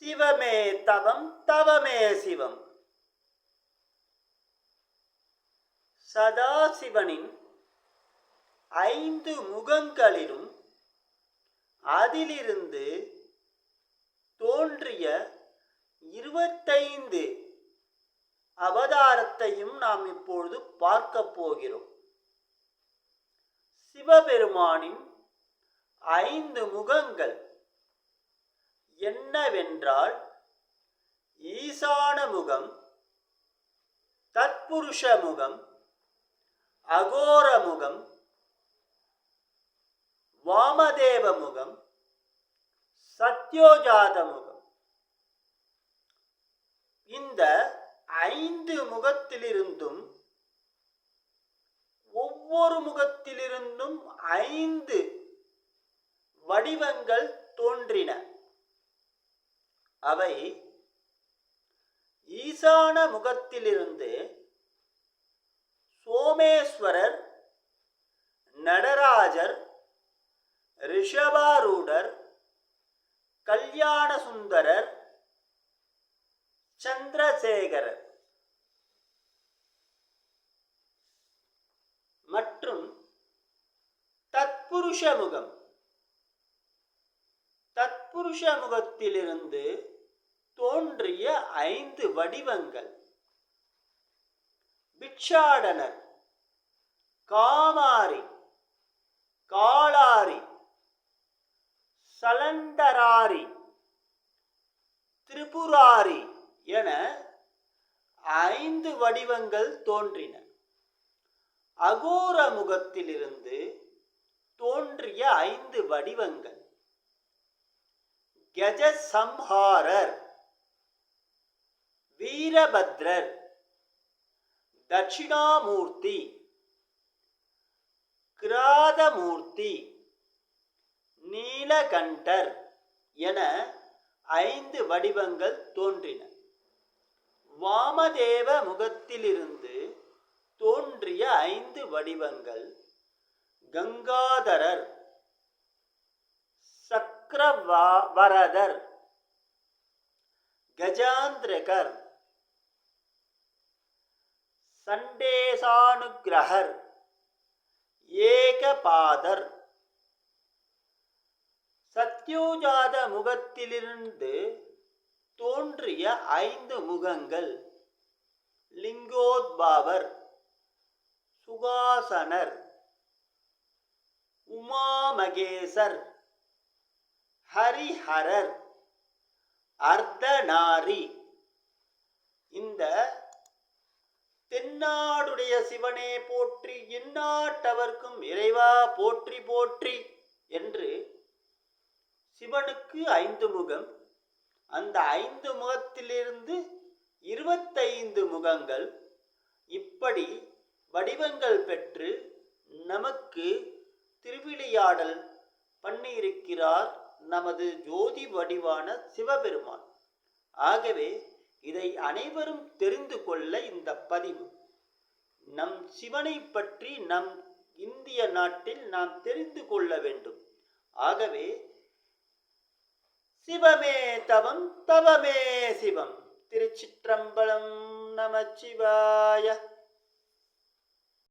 சிவமே தவம் தவமே சிவம். சதாசிவனின் ஐந்து முகங்களிலும் அதிலிருந்து தோன்றிய இருபத்தைந்து அவதாரத்தையும் நாம் இப்பொழுது பார்க்க போகிறோம். சிவபெருமானின் ஐந்து முகங்கள். என்னவென்றால் ஈசான முகம் தத்புருஷ முகம் அகோர முகம் வாமதேவ முகம் சத்யோஜாத முகம் இந்த ஐந்து முகத்திலிருந்தும் ஒவ்வொரு முகத்திலிருந்தும் ஐந்து வடிவங்கள் தோன்றின. அவை ஈசான முகத்திலிருந்து சோமேஸ்வரர் நடராஜர் ரிஷபாரூடர் கல்யாண சுந்தரர் சந்திரசேகரர். மற்றும் தத்புருஷ முகம். தத்புருஷ முகத்திலிருந்து தோன்றிய ஐந்து வடிவங்கள். பிட்சாடனர் காமாரி காளாரி சலண்டராரி திரிபுராரி என ஐந்து வடிவங்கள் தோன்றின. அகோர முகத்திலிருந்து தோன்றிய ஐந்து வடிவங்கள். கஜசம்ஹாரர் வீரபத்ரர் தட்சிணாமூர்த்தி கிராதமூர்த்தி நீலகண்டர் என ஐந்து வடிவங்கள் தோன்றின. வாமதேவ முகத்திலிருந்து தோன்றிய ஐந்து வடிவங்கள் கங்காதரர் சக்கரவரதர் கஜாந்திரகர் சண்டேசானுகிரகர் ஏகபாதர். சத்யோஜாத முகத்திலிருந்து தோன்றிய ஐந்து முகங்கள் லிங்கோத்பாவர் சுகாசனர் உமாமகேசர் ஹரிஹரர் அர்த்தநாரி. இந்த தென்னாடுடைய சிவனே போற்றி எந்நாட்டவர்க்கும் இறைவா போற்றி போற்றி என்று சிவனுக்கு ஐந்து முகம். அந்த ஐந்து முகத்திலிருந்து இருபத்தைந்து முகங்கள் இப்படி வடிவங்கள் பெற்று நமக்கு திருவிளையாடல் பண்ணியிருக்கிறார் நமது ஜோதி வடிவான சிவபெருமான். ஆகவே இதை அனைவரும் தெரிந்து கொள்ள இந்த பதிவு. நம் சிவனை பற்றி நம் இந்திய நாட்டில் நாம் தெரிந்து கொள்ள வேண்டும். ஆகவே சிவமே தவம் தவமே சிவம். திருச்சிற்றம்பலம் நமச்சிவாய.